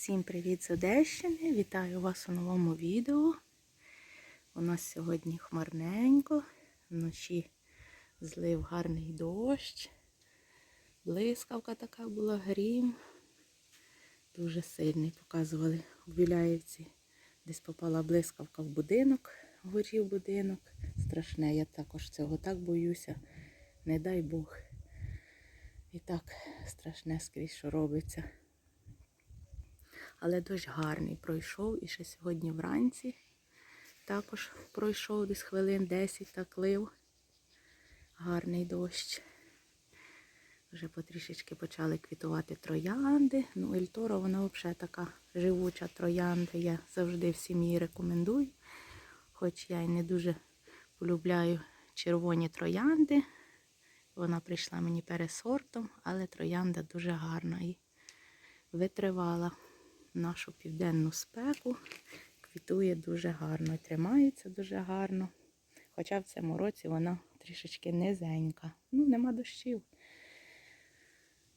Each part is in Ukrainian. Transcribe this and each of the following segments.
Всім привіт з Одещини! Вітаю вас у новому відео. У нас сьогодні хмарненько, вночі злив гарний дощ, блискавка така була, грім. Дуже сильний показували в Біляївці. Десь попала блискавка в будинок, горів будинок. Страшне, я також цього так боюся. Не дай Бог. І так страшне скрізь, що робиться. Але дощ гарний пройшов і ще сьогодні вранці також пройшов десь хвилин 10 так лив. Гарний дощ. Вже потрішечки почали квітувати троянди. Ну, Ельтора, вона взагалі така живуча троянда. Я завжди всім її рекомендую. Хоч я й не дуже полюбляю червоні троянди. Вона прийшла мені пересортом, але троянда дуже гарна і витривала нашу південну спеку. Квітує дуже гарно тримається дуже гарно. Хоча в цьому році вона трішечки низенька. Ну, нема дощів.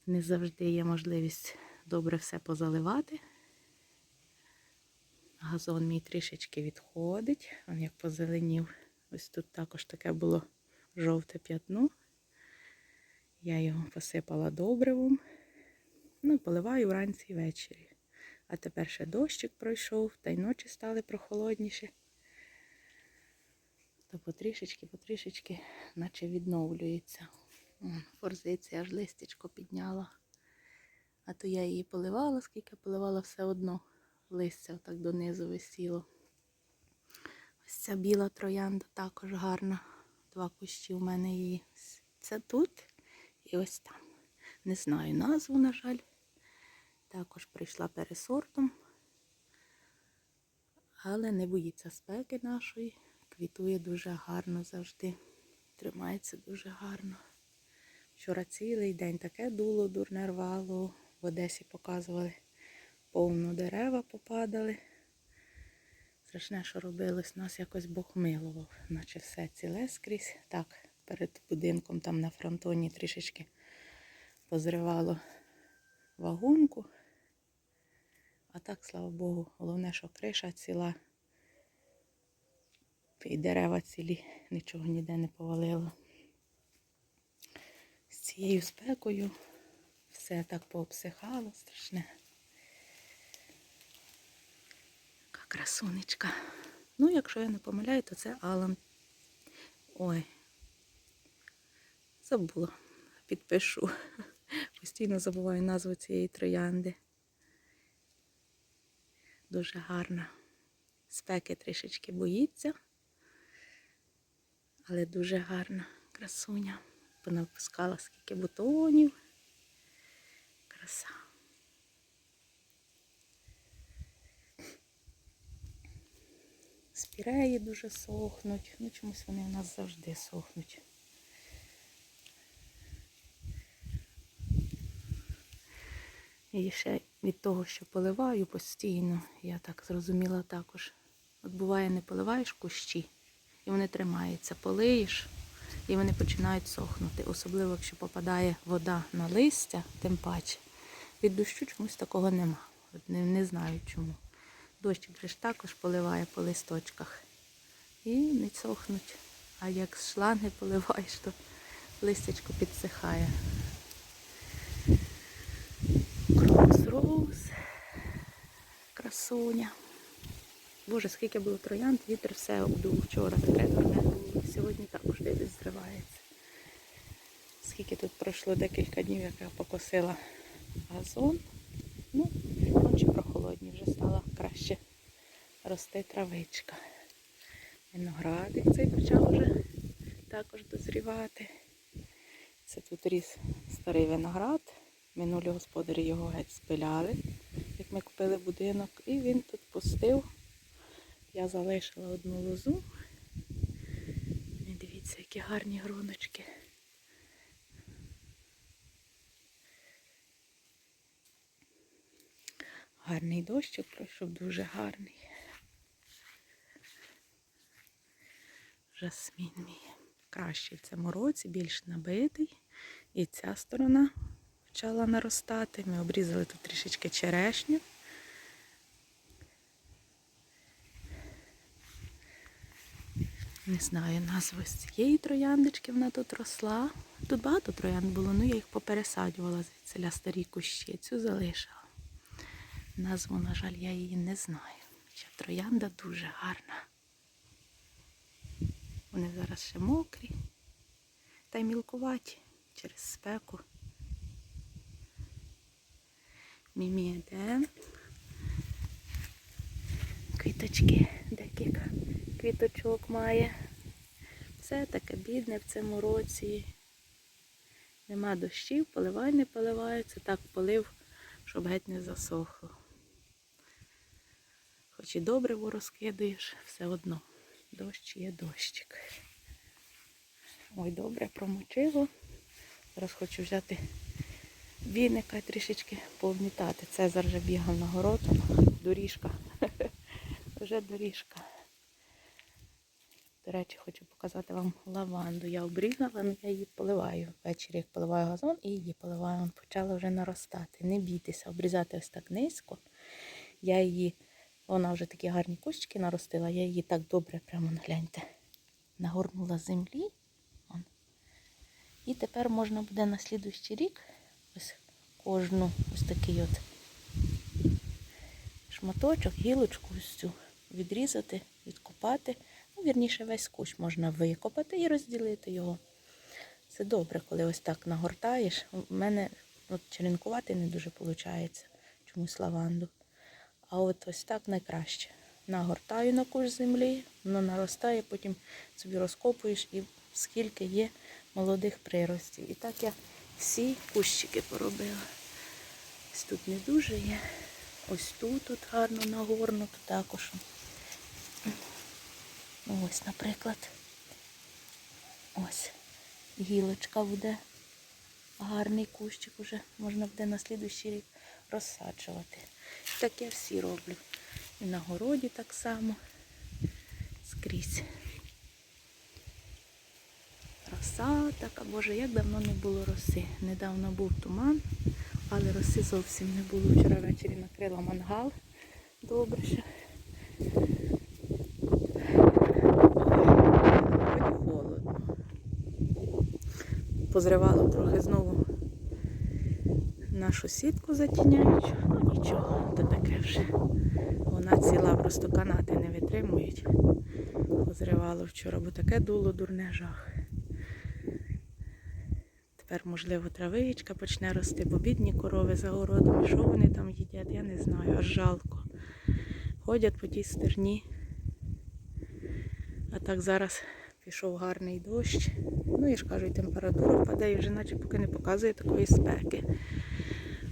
Не завжди є можливість добре все позаливати. Газон мій трішечки відходить. Он як позеленів. Ось тут також таке було жовте п'ятно. Я його посипала добривом. Ну, поливаю вранці і ввечері. А тепер ще дощик пройшов, та й ночі стали прохолодніші. То потрішечки, потрішечки, наче відновлюється. Вон, Форзиця аж листячко підняла. А то я її поливала, скільки поливала все одно. Листя отак донизу висіло. Ось ця біла троянда також гарна. Два кущі у мене її. Це тут і ось там. Не знаю назву, на жаль. Також прийшла пересортом, але не боїться спеки нашої. Квітує дуже гарно завжди. Тримається дуже гарно. Вчора цілий день таке дуло, дурне рвало. В Одесі показували, повно дерева попадали. Страшне, що робилось, нас якось Бог милував, наче все ціле скрізь. Так, перед будинком там на фронтоні трішечки позривало вагонку. А так, слава Богу, головне, що криша ціла. І дерева цілі, нічого ніде не повалило. З цією спекою все так пообсихало, страшне. Яка красунечка. Ну, якщо я не помиляю, то це Алан. Ой, забула, підпишу. Постійно забуваю назву цієї троянди. Дуже гарна. Спеки трішечки боїться, але дуже гарна красуня. Понапускала скільки бутонів. Краса. Спіреї дуже сохнуть. Ну, чомусь вони у нас завжди сохнуть. І ще від того, що поливаю постійно, я так зрозуміла також. От буває, не поливаєш кущі, і вони тримаються, полиєш, і вони починають сохнути. Особливо, якщо попадає вода на листя, тим паче. Від дощу чомусь такого нема. Не, не знаю чому. Же ж також поливає по листочках. І не сохнуть. А як з шланги поливаєш, то листячко підсихає. Красуня. Боже, скільки було троянд, вітер все обдув вчора, таке було. Сьогодні також десь зривається. Скільки тут пройшло декілька днів, як я покосила газон. Ну, ночі прохолодні, вже стало краще рости травичка. Виноградик цей почав вже також дозрівати. Це тут ріс старий виноград. Минулі господарі його геть спиляли, як ми купили будинок, і він тут пустив. Я залишила одну лозу. І дивіться, які гарні гроночки. Гарний дощик пройшов, дуже гарний. Жасмін мій. Кращий в цьому році, більш набитий. І ця сторона почала наростати. Ми обрізали тут трішечки черешню. Не знаю назви з цієї трояндочки, вона тут росла. Тут багато троянд було, ну я їх попересадювала звідси старі кущі, цю залишила. Назву, на жаль, я її не знаю. Ще троянда дуже гарна. Вони зараз ще мокрі та й мілкуваті через спеку. Міміеден. Квіточки, декілька квіточок має. Все таке бідне в цьому році. Нема дощів, поливай, не поливається. Так полив, щоб геть не засохло. Хоч і добре розкидаєш, все одно. Дощ є дощик. Ой, добре, промочило. Зараз хочу взяти віника трішечки повмітати. Цезар вже бігав на город, доріжка. Вже доріжка. До речі, хочу показати вам лаванду. Я обрізала, але я її поливаю. Ввечері як поливаю газон і її поливаю. Почала вже наростати. Не бійтеся, обрізати ось так низько. Я її, вона вже такі гарні кущики наростила, я її так добре, прямо гляньте, нагорнула землі. І тепер можна буде на слідуючий рік ось кожну ось такий от шматочок, гілочку ось цю відрізати, відкопати. Ну, вірніше, весь кущ можна викопати і розділити його. Це добре, коли ось так нагортаєш. У мене от, черенкувати не дуже виходить, чомусь лаванду. А от ось так найкраще. Нагортаю на кущ землі, воно наростає, потім собі розкопуєш і скільки є молодих приростів. І так я всі кущики поробила. Ось тут не дуже є. Ось тут от гарно нагорнуто також. Ось, наприклад. Ось. Гілочка буде. Гарний кущик уже можна буде на слідуючий рік розсаджувати. Так я всі роблю. І на городі так само. Скрізь. Роса така, боже, як давно не було роси. Недавно був туман, але роси зовсім не було. Вчора ввечері накрила мангал. Добре ще. Холодно. Позривало трохи знову нашу сітку затіняючу. Ну нічого, то таке вже. Вона ціла, просто канати не витримують. Позривало вчора, бо таке дуло дурне жах. Тепер, можливо, травичка почне рости, бо бідні корови за городом. І що вони там їдять, я не знаю, аж жалко. Ходять по тій стерні. А так зараз пішов гарний дощ. Ну і ж кажу, і температура і вже наче поки не показує такої спеки.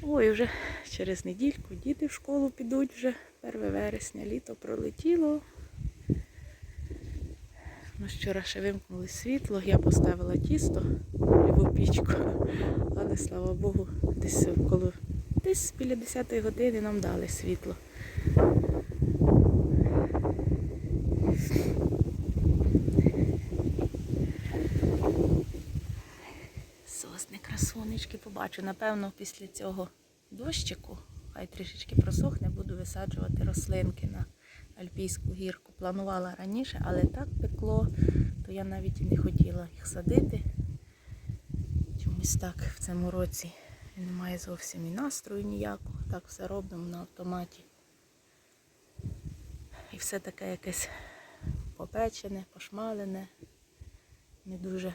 Ой, вже через недільку діти в школу підуть вже 1 вересня, літо пролетіло. Ну, вчора ще вимкнули світло, я поставила тісто пічку, але слава Богу, десь коло десь біля 10 години нам дали світло. Сосни, красунечки побачу. Напевно, після цього дощику, хай трішечки просохне, буду висаджувати рослинки на Альпійську гірку. Планувала раніше, але так пекло, то я навіть і не хотіла їх садити. Чомусь так в цьому році немає зовсім і настрою ніякого. Так все робимо на автоматі. І все таке якесь попечене, пошмалене. Не дуже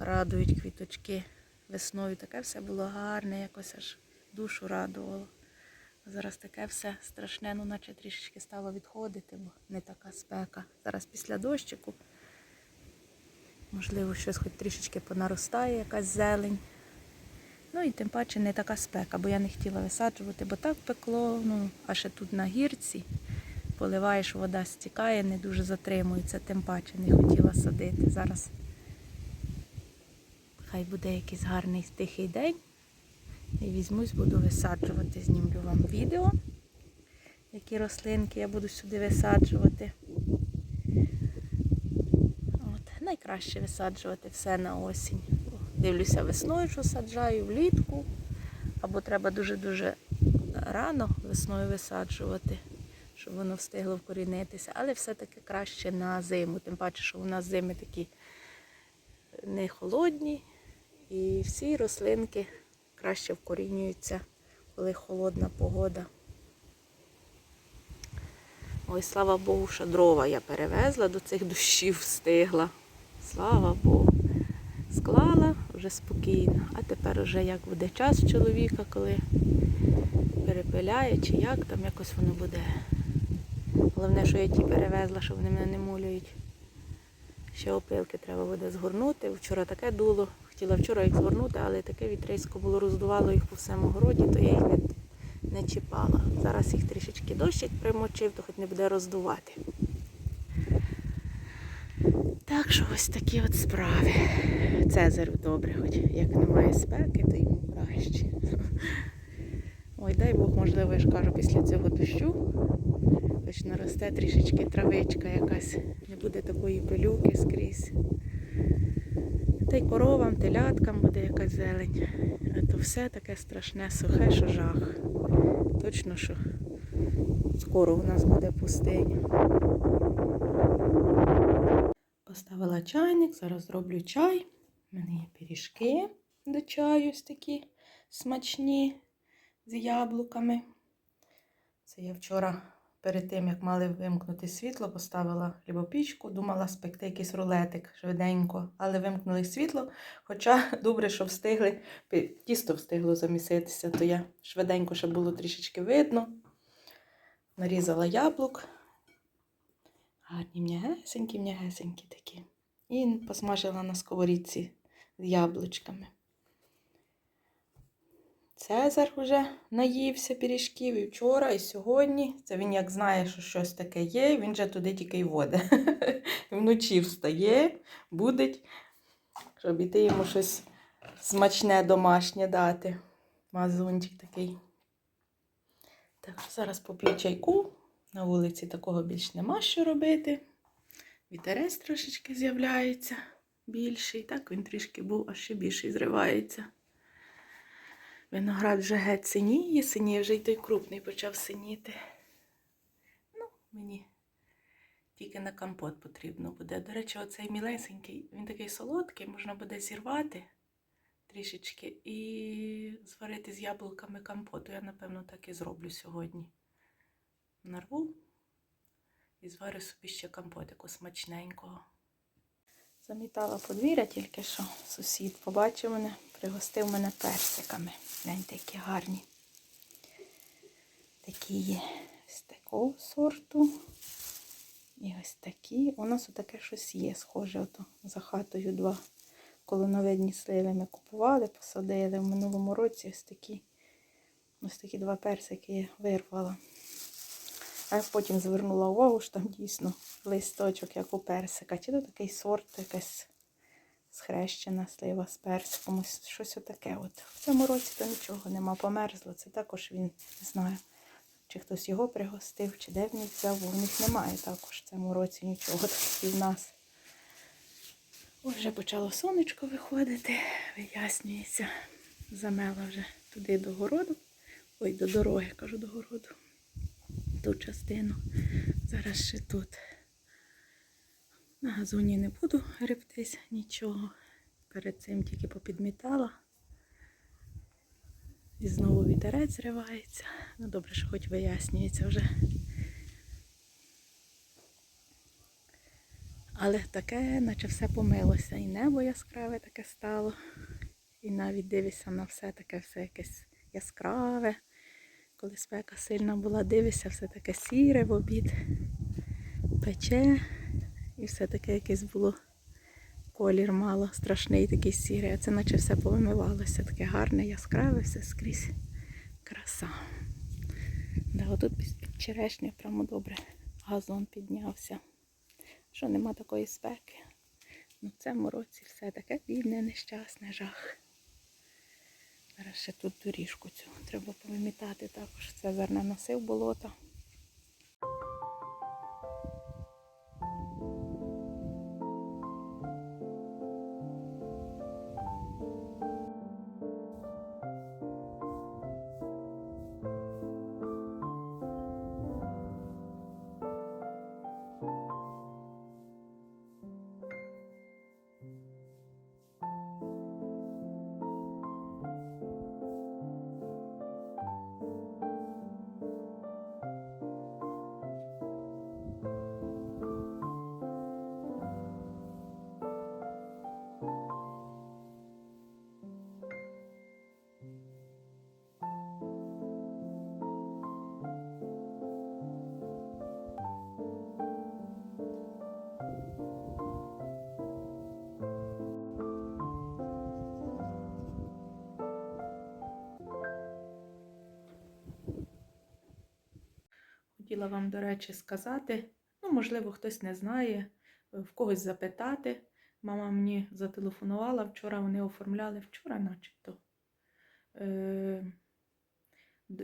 радують квіточки. Весною таке все було гарне, якось аж душу радувало. Зараз таке все страшне, ну наче трішечки стало відходити, бо не така спека. Зараз після дощику, можливо, щось хоч трішечки понаростає, якась зелень. Ну і тим паче не така спека, бо я не хотіла висаджувати, бо так пекло, ну, а ще тут на гірці. Поливаєш, вода стікає, не дуже затримується, тим паче не хотіла садити. Зараз хай буде якийсь гарний тихий день. І візьмусь, буду висаджувати, знімлю вам відео, які рослинки я буду сюди висаджувати. Найкраще висаджувати все на осінь. Дивлюся весною, що саджаю, влітку. Або треба дуже-дуже рано весною висаджувати, щоб воно встигло вкорінитися, але все-таки краще на зиму. Тим паче, що у нас зими такі не холодні, і всі рослинки краще вкорінюються, коли холодна погода. Ой, слава Богу, що дрова я перевезла, до цих дощів встигла. Слава Богу. Склала вже спокійно. А тепер вже як буде час чоловіка, коли перепиляє чи як, там якось воно буде. Головне, що я ті перевезла, що вони мене не мулюють. Ще опилки треба буде згорнути. Вчора таке дуло. Хотіла вчора їх згорнути, але таке вітрисько було, роздувало їх по всьому городі, то я їх не, не чіпала. Зараз їх трішечки дощик примочив, то хоч не буде роздувати. Так що ось такі от справи. Цезарю добре, хоч як немає спеки, то йому краще. Ой, дай Бог, можливо, я ж кажу, після цього дощу хоч наросте трішечки травичка якась, не буде такої пилюки скрізь. Та й коровам, теляткам буде якась зелень. А то все таке страшне, сухе, що жах. Точно, що скоро у нас буде пустиня. Поставила чайник, зараз зроблю чай. У мене є пиріжки до чаю ось такі смачні з яблуками. Це я вчора перед тим, як мали вимкнути світло, поставила хлібопічку, думала спекти якийсь рулетик швиденько, але вимкнули світло. Хоча добре, що встигли, тісто встигло заміситися, то я швиденько, щоб було трішечки видно. Нарізала яблук. Гарні м'ягесенькі, м'ягесенькі такі. І посмажила на сковорідці з яблучками. Цезар вже наївся пиріжків і вчора, і сьогодні. Це він як знає, що щось таке є, він же туди тільки й водить. Вночі встає, будить, щоб іти йому щось смачне домашнє дати. Мазунчик такий. Так, зараз поп'ю чайку. На вулиці такого більш нема що робити. Вітерець трошечки з'являється більший. Так він трішки був, а ще більший зривається. Виноград вже геть синіє, синіє вже й той крупний почав синіти. Ну, мені тільки на компот потрібно буде. До речі, оцей мілесенький, він такий солодкий, можна буде зірвати трішечки і зварити з яблуками компоту. Я, напевно, так і зроблю сьогодні. Нарву і зварю собі ще компотику смачненького. Замітала подвір'я тільки що. Сусід побачив мене, пригостив мене персиками. Гляньте, які гарні. Такі є ось такого сорту. І ось такі. У нас отаке щось є, схоже, ото за хатою два колоновидні сливи ми купували, посадили. В минулому році ось такі, ось такі два персики я вирвала. А потім звернула увагу, що там дійсно листочок, як у персика. Чи то такий сорт, якась схрещена слива з персиком. Ось щось отаке. От. В цьому році то нічого нема, померзло. Це також він, не знаю, чи хтось його пригостив, чи де він їх взяв, в них немає також в цьому році нічого, і в нас. Ось вже почало сонечко виходити, вияснюється. Замела вже туди до городу. Ой, до дороги, кажу, до городу. Ту частину. Зараз ще тут. На газоні не буду гребтись нічого. Перед цим тільки попідмітала. І знову вітерець зривається. Ну добре, що хоч вияснюється вже. Але таке, наче все помилося. І небо яскраве таке стало. І навіть дивишся на все таке все якесь яскраве. Коли спека сильна була, дивишся, все таке сіре в обід, пече. І все таке якесь було колір мало, страшний такий сірий. А це наче все повимивалося. Таке гарне, яскраве, все скрізь. Краса. Да, отут під черешнею прямо добре газон піднявся. Що нема такої спеки. Ну, в цьому році все таке бідне, нещасне, жах. Зараз ще тут доріжку цю треба повимітати також. Це зерна носив болота. Хотіла вам, до речі, сказати. Ну, можливо, хтось не знає, е, в когось запитати. Мама мені зателефонувала, вчора вони оформляли, вчора начебто. Е,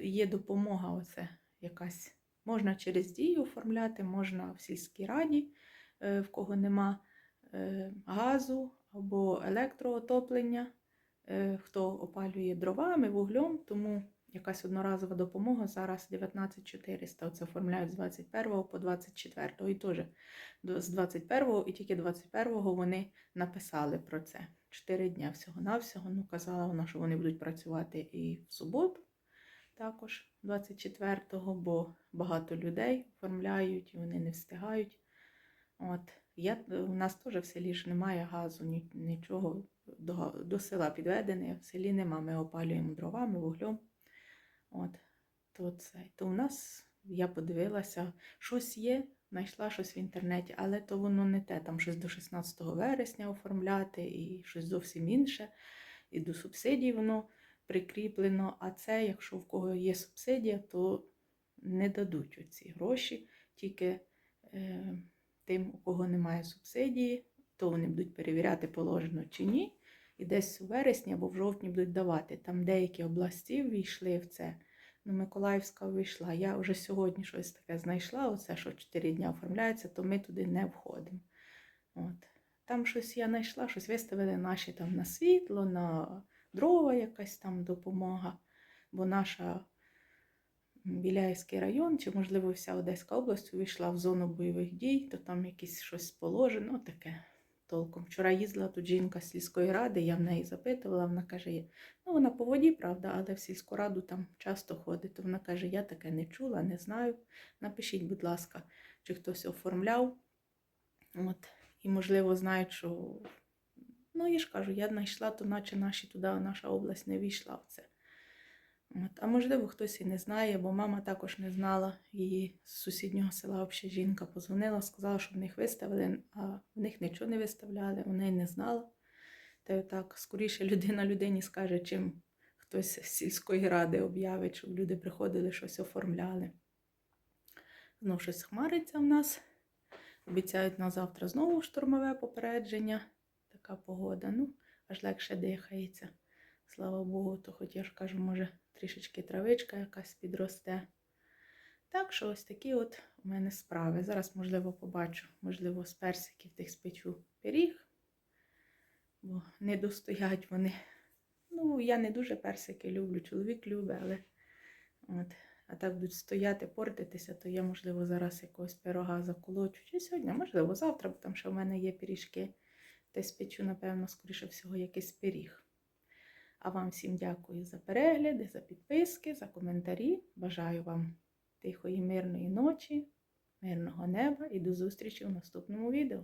є допомога оце якась. Можна через дію оформляти, можна в сільській раді, е, в кого нема е, газу або електроотоплення, е, хто опалює дровами, вуглем, тому якась одноразова допомога зараз 19 400. Оце оформляють з 21 по 24. І теж з 21 і тільки 21 вони написали про це. Чотири дня всього-навсього. Ну, казала вона, що вони будуть працювати і в суботу, також 24-го, бо багато людей оформляють і вони не встигають. От. Я, у нас теж в селі ж немає газу, нічого до, до села підведене, в селі нема. Ми опалюємо дровами, вуглем. От. То, це, то у нас, я подивилася, щось є, знайшла щось в інтернеті, але то воно не те. Там щось до 16 вересня оформляти і щось зовсім інше. І до субсидій воно прикріплено. А це, якщо в кого є субсидія, то не дадуть оці гроші. Тільки е, тим, у кого немає субсидії, то вони будуть перевіряти, положено чи ні. І десь у вересні або в жовтні будуть давати. Там деякі області ввійшли в це. Ну, Миколаївська вийшла. Я вже сьогодні щось таке знайшла, оце, що 4 дні оформляється, то ми туди не входимо. От. Там щось я знайшла, щось виставили наші там на світло, на дрова якась там допомога. Бо наша Біляївський район, чи, можливо, вся Одеська область увійшла в зону бойових дій, то там якесь щось положено, таке толком. Вчора їздила тут жінка з сільської ради, я в неї запитувала, вона каже, ну вона по воді, правда, але в сільську раду там часто ходить. То вона каже, я таке не чула, не знаю. Напишіть, будь ласка, чи хтось оформляв. От. І, можливо, знають, що. Ну, я ж кажу, я знайшла, то наче наші туди, наша область не війшла в це. От. А можливо, хтось і не знає, бо мама також не знала. Її з сусіднього села взагалі жінка позвонила, сказала, що в них виставили, а в них нічого не виставляли, вона й не знала. Та й отак, скоріше людина людині скаже, чим хтось з сільської ради об'явить, щоб люди приходили, щось оформляли. Знов щось хмариться в нас. Обіцяють на завтра знову штурмове попередження. Така погода. Ну, аж легше дихається. Слава Богу, то хоч я ж кажу, може, трішечки травичка якась підросте. Так що ось такі от у мене справи. Зараз, можливо, побачу, можливо, з персиків тих спечу пиріг, бо не достоять вони. Ну, я не дуже персики люблю, чоловік любить, але от, а так будуть стояти, портитися, то я, можливо, зараз якогось пирога заколочу. Чи сьогодні, можливо, завтра, бо там ще в мене є пиріжки. Та спечу, напевно, скоріше всього, якийсь пиріг. А вам всім дякую за перегляди, за підписки, за коментарі. Бажаю вам тихої, мирної ночі, мирного неба і до зустрічі в наступному відео.